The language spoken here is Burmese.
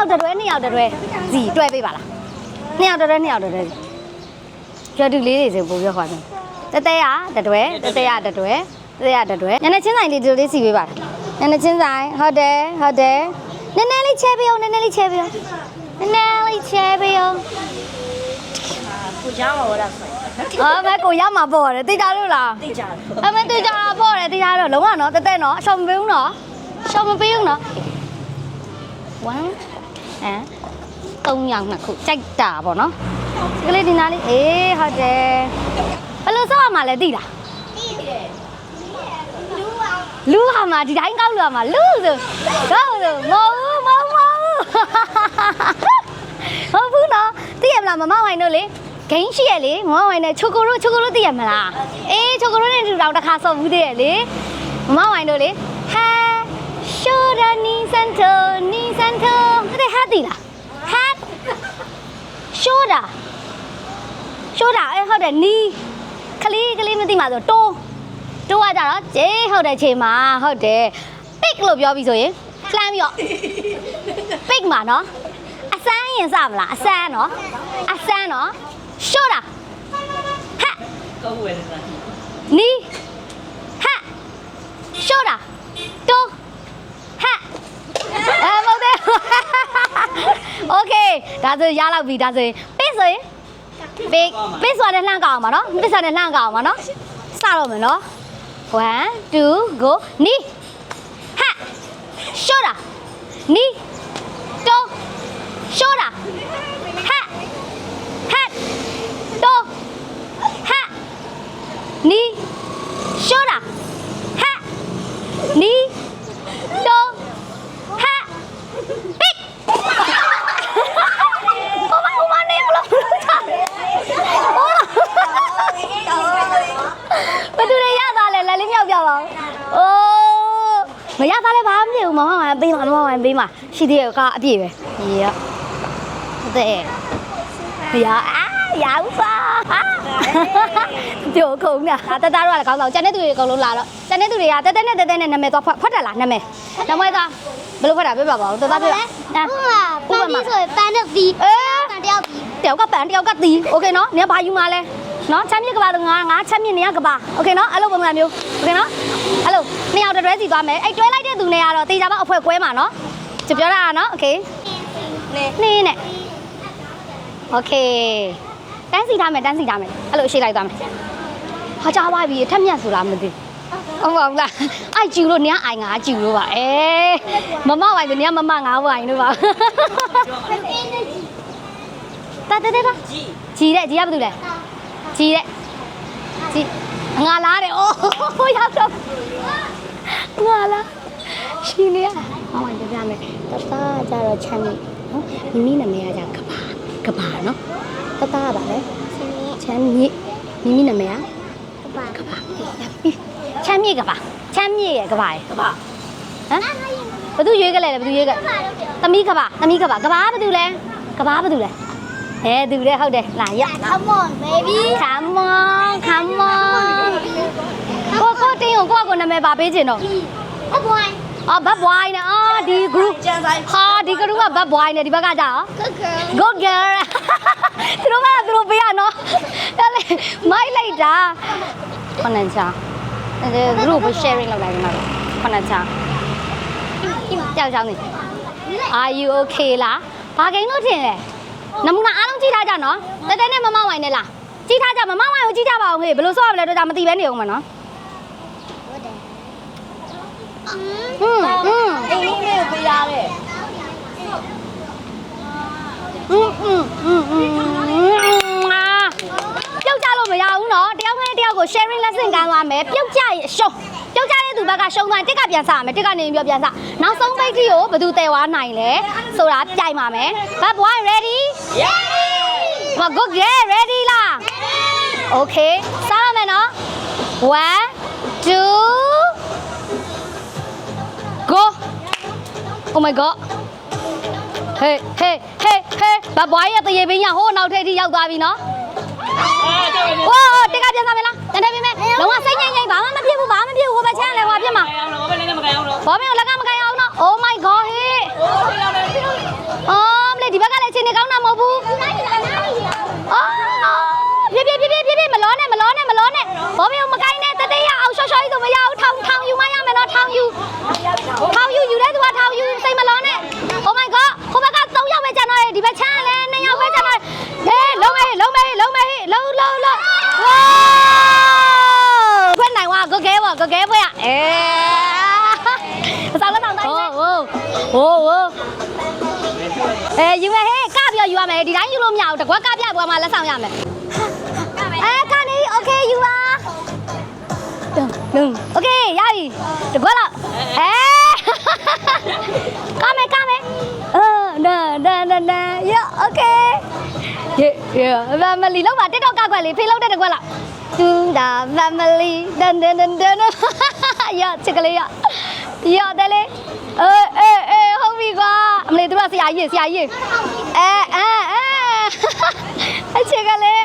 ယောက်တတွဲနှစ်ယောက်တတွဲစီတွဲပေးပါလားနှစ်ယောက်တတွဲနှစ်ယောက်တတွဲကျွတ်တူလေးတွေဆိုပို့ပြောခေါ်တယ်တတဲရတတွဲတတဲရတတွဲတတဲရတတွဲညနေချင်းဆိုင်လေးဒီလိုလေးစီပေးပါလားညနေချင်းဆိုင်ဟုတ်တယ်ဟုတ်တယ်နည်းနည်းလေးချဲပေးအောင်နည်းနည်းလေးချဲပေးအောင်နည်းနည်းလေးချဲပေးအောင်ကိုချားမှာဝရဆိုင်အော်မဲကိုရမှာပေါ့တယ်သိကြလို့လားသိကြတယ်အမေသိကြတာပေါ့တယ်သိကြတော့လုံးဝနော်တက်တက်နော်အရှောင်မပေးဘူးနော်ရှောင်မပေးဘူးနော်1 အဲ3ယောက်နှစ်ခုကြိုက်တာပေါ့နော်ဒီကလေးဒီနားလေးအေးဟုတ်တယ်ဘယ်လိုစောက်ရမှာလဲသိလားလူဟာမှာဒီတိုင်းကောက်လို့ရမှာလူဆိုတော့ဆိုမဟုတ်ဘူးမဟုတ်ဘူးဟုတ်ဘူးနော်သိရမလားမမဝိုင်တို့လေဂိမ်းရှိရလေမမဝိုင်နဲ့ချိုကိုရိုချိုကိုရိုသိရမလားအေးချိုကိုရိုနဲ့တူတောင်တစ်ခါဆော့ဘူးသေးရလေမမဝိုင်တို့လေဟာရှိုဒနီစန်တိုနီစန်တိုတဲ့ဟာသိလားဟာ ရှိုဒာရှိုဒာအေးဟုတ်တယ်နီကလေးကလေးမသိမှာဆိုတိုးတိုးကကြတော့ဂျေးဟုတ်တယ်ချိန်မှာဟုတ်တယ်ပစ်လို့ပြောပြီးဆိုရင်လှမ်းပြီးတော့ပိတ်မှာနော်အစမ်းရင်စမလားအစမ်းနော်အစမ်းနော်ရှော့တာဟက်ကောက်ဝယ်နေတာ ဒါဆိုရလောက်ပြီဒါဆိုရင်ပိတ်ဆိုရင်ပိတ်ပိတ်ဆိုတဲ့လှမ်းကောက်အောင်ပါနော်ပိတ်ဆိုတဲ့လှမ်းကောက်အောင်ပါနော်စတော့မယ်နော်1 2 go နီဟက်ရှော့တာနီတိုး ရှိုးတာဟက်ဟက်တိုးဟက်နီရှိုးတာဟက်နီတိုးဟက်ပိတ်ဟိုမဟိုမနေမလို့ဘယ်သူတွေရသွားလဲလက်လေးမြောက်ပြပါဦးအိုး မရသားလဲဘာမှမဖြစ်ဘူးမမကပေးမှာမမကပေးမှာရှိသေးရဲ့ကအပြည့်ပဲရေဟုတ်တယ်ရအာရဦးပါကြိုခုံးတာတတတော့လည်းကောင်းတော့ကျန်တဲ့သူတွေအကုန်လုံးလာတော့ကျန်တဲ့သူတွေကတက်တက်နဲ့တက်တက်နဲ့နာမည်သွားဖွက်ဖွက်တယ်လားနာမည်နာမည်ကဘယ်လိုဖွက်တာပြပါပါဦးတတပြ ဥပမာပန်းပြီးဆိုရင်ပန်းနဲ့ပြီး အေး ပန်းတယောက်ပြီး တယောက်ကပန်တယောက်ကတီးโอเคနော်နင်ကဘာယူมาလဲနော်ချမ်းမြေကဘာတော့ငါငါချမ်းမြေနေရကဘာโอเคနော်အဲ့လိုပုံစံမျိုးโอเคနော်အဲ့လို နှစ်ယောက်တွဲစီသွားမယ်အဲ့တွဲလိုက်တဲ့သူနဲ့ကတော့တေချာပေါက်အဖွဲကွဲမှာနော်ကျပြောတာကနော်โอเคနေနေနဲ့โอเคတန်းစီထားမယ်တန်းစီထားမယ်အဲ့လိုရှေ့လိုက်သွားမယ်ဟာကြားပါပြီထက်မြက်ဆိုလားမသိဟုတ်ပါဘူးလားအိုက်ကျူလို့နေရအိုင်ငါကျူလို့ပါအဲမမဝိုင်ဆိုနေရမမငါဝိုင်လို့ပါတတတတဂျီတဲ့ဂျီရဘာလို့လဲဂျီတဲ့ဂျီငါလားတဲ့အိုးရောက်တော့ ငါလားရှင်နေရဟောင်းကြပြမယ်တသားကြတော့ချမ်းမြေနော်မိမိနာမည်ကကြကဘာကဘာနော်တသားကပါလေချမ်းမြေမိမိနာမည်ကပန်းကဘာချမ်းမြေကဘာချမ်းမြေရဲ့ကဘာရဲ့ကဘာဟမ်ဘသူရွေးကလေးလဲဘသူရွေးကသမီးကဘာသမီးကဘာကဘာဘသူလဲကဘာဘသူလဲအဲသူလဲဟုတ်တယ်လာရ Come on baby Come on come on ကိုကိုတင်း ကိုကိုကကိုနာမည်ပါပေးခြင်းတော့အပွိုင်းအော်ဘတ်ဘွိုင်းနဲ့အော်ဒီ group ကျန်ဆိုင်ဟာဒီ group ကဘတ်ဘွိုင်းနဲ့ဒီဘက်ကကြာရော good girl good girl သူတို့ကသူတို့ပေးရနော်ဒါလေမိုက်လိုက်တာခဏချာအဲ group ကို sharing လုပ်လိုက်မှာခဏချာကြောက်ကြောက်နေ Are you okay လားဘာကိန်းလို့ထင်လဲနမူနာအားလုံးကြည့်ထားကြနော်တဲတဲနဲ့မမဝိုင်းနဲ့လားကြည့်ထားကြမမဝိုင်းကိုကြည့်ကြပါအောင်ဟေ့ဘယ်လိုဆော့ရမလဲတော့ဒါမသိပဲနေအောင်မနော် ဟွန်းဟွန်းအိမ်လုံးလေးကိုပေးရတဲ့ဟွန်းဟွန်းဟွန်းဟွန်းအာပြုတ်ကြလို့မရဘူးနော်တယောက်နဲ့တယောက်ကို sharing lesson ကမ်းသွားမယ်ပြုတ်ကြရင်ရှုံးပြုတ်ကြတဲ့သူဘက်ကရှုံးသွားရင်တစ်ကပြန်စားရမယ်တစ်ကနေပြီးတော့ပြန်စားနောက်ဆုံးပိတ်ကြီးကိုဘယ်သူတည်သွားနိုင်လဲဆိုတာပြိုင်ပါမယ်ဘတ်ဘွား ready ready မကုတ်ရဲ ready လား ready okay စားရမယ်နော်1 2 oh my god ဟေးဟေးဟေးဟေးဘဘွားရဲ့တရေပင်းရဟိုးနောက်ထိပ်ထိရောက်သွားပြီနော်အာကြောက်နေဟိုးတက်ကပြန်စားမလားတန်တယ်ပြင်မဲ့လုံးဝစိတ်ငြိမ်ငြိမ်ဘာမှမဖြစ်ဘူးဘာမှမဖြစ်ဘူးဟိုဘက်ချမ်းလဲဟိုဖြစ်မှာအောင်တော့ဘယ်နဲ့မကြအောင်တော့ဘောမင်းကိုလက်ကမကန်အောင်နော် oh my god မဲလုံးမဲလုံးလုံးလုံးဝါဖွင့်နိုင်ဝါကကဲပေါ့ကကဲဖွင့်ရအဲစားလို့တော့တိုင်းဟိုးဟိုးဟိုးဟိုးအဲယူမယ်ဟေးကပြီးတော့ယူရမယ်ဒီတိုင်းယူလို့မရဘူးတကွက်ကပြပွဲမှာလက်ဆောင်ရမယ်အဲကနေโရေဗမလီလောက်ပါတက်တော့ကောက်ွက်လေးဖေးလောက်တက်တကွက်လောက်တူဒါဗမလီဒန်ဒန်ဒန်ဒန်ရချစ်ကလေးရရတယ်လေအေးအေးအေးဟုတ်ပြီကွာအမလေးတို့ကဆရာကြီးဆရာကြီးအဲအဲအဲအချစ်ကလေး